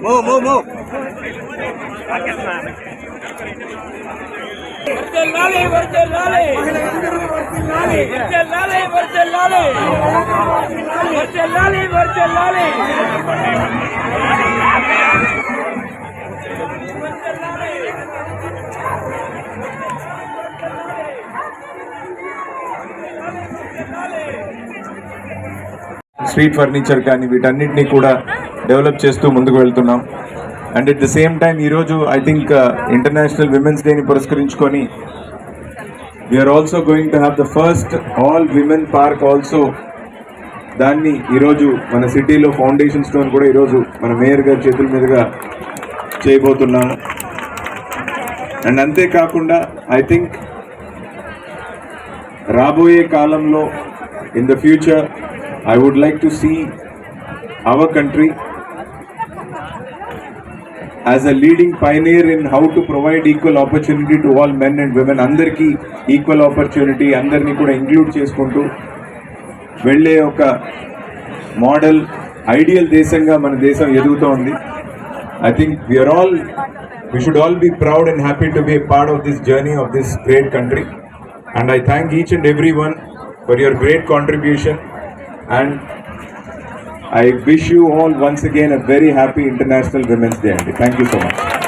Move, move, move. Vercellale, Vercellale. Vercellale, Vercellale. Vercellale, Vercellale. Street furniture కానీ వీటన్నిటిని కూడా develop చేస్తూ ముందుకు వెళ్తున్నాం. And at the same time ఈరోజు ఐ థింక్ ఇంటర్నేషనల్ విమెన్స్ డేని పురస్కరించుకొని we are also going to have the first all women park also దాన్ని ఈరోజు మన సిటీలో ఫౌండేషన్ స్టోన్ కూడా ఈరోజు మన మేయర్ గారి చేతుల మీదుగా చేయబోతున్నాము అండ్ అంతేకాకుండా ఐ థింక్ రాబోయే కాలంలో in the future I would like to see our country as a leading pioneer in how to provide equal opportunity to all men and women అందరికీ ఈక్వల్ ఆపర్చునిటీ అందరినీ కూడా ఇంక్లూడ్ చేసుకుంటూ వెళ్ళే ఒక model ideal దేశంగా మన దేశం ఎదుగుతోంది. I think we are all we should all be proud and happy to be part of this journey of this great country and I thank each and every one for your great contribution and I wish you all once again a very happy International Women's Day. Thank you so much.